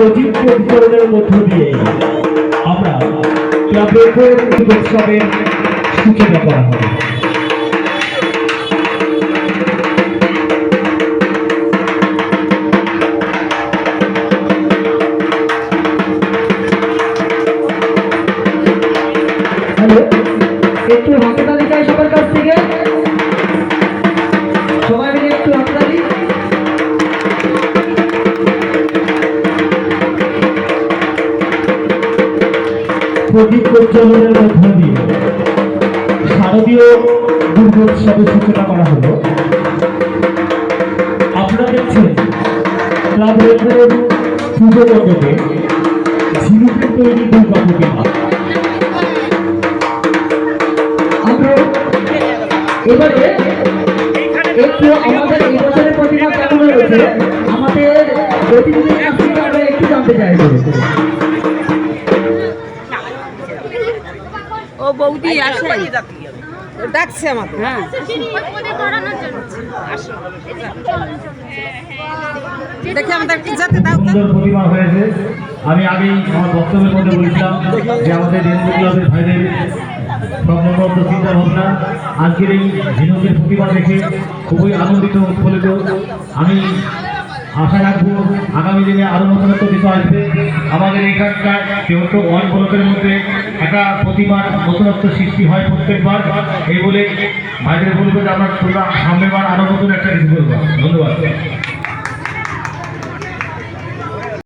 প্রদীপ প্রজ্বলনের মধ্য দিয়ে আমরা ক্লাবের দুর্গোৎসবের সূচনা করা হবে। একটু হাততালি চাই সবার কাছ থেকে। প্রদীপ প্রজ্বলনের মধ্য দিয়ে শারদীয় দুর্গোৎসবের সূচনা করা হলো। আপনারা দেখছেন ক্লাবের পুজো মণ্ডপে ঝিনুকের তৈরি দুর্গা প্রতিমা। এবারে একটু আমাদের এই বছরের প্রতিমা কেমন হয়েছে? আমাদের প্রতিনিধির একটু জানতে চাইব বৌদি আসে। ডাকছে আমাকে। হ্যাঁ। দেখে আমাদের যাতে দাও হয়েছে। আমি আগেই আমার বক্তব্যের মধ্যে বলেছিলাম যে আমাদের রেনবো ক্লাবের ভাইদের সম্ভবত চিন্তা ভাবনা আজকের এই দেখে খুবই আনন্দিত উৎফুল্লিত। আমি আশা রাখব আগামী দিনে আরও নতুন নতুন কিছু আসবে। আমাদের এখানকার যেহেতু অন ব্লকের মধ্যে একটা প্রতিবার নতুনত্ব সৃষ্টি হয় প্রত্যেকবার, এই বলে বাইরের বলব যে আমরা সামনেবার আরও নতুন একটা কিছু করব। ধন্যবাদ।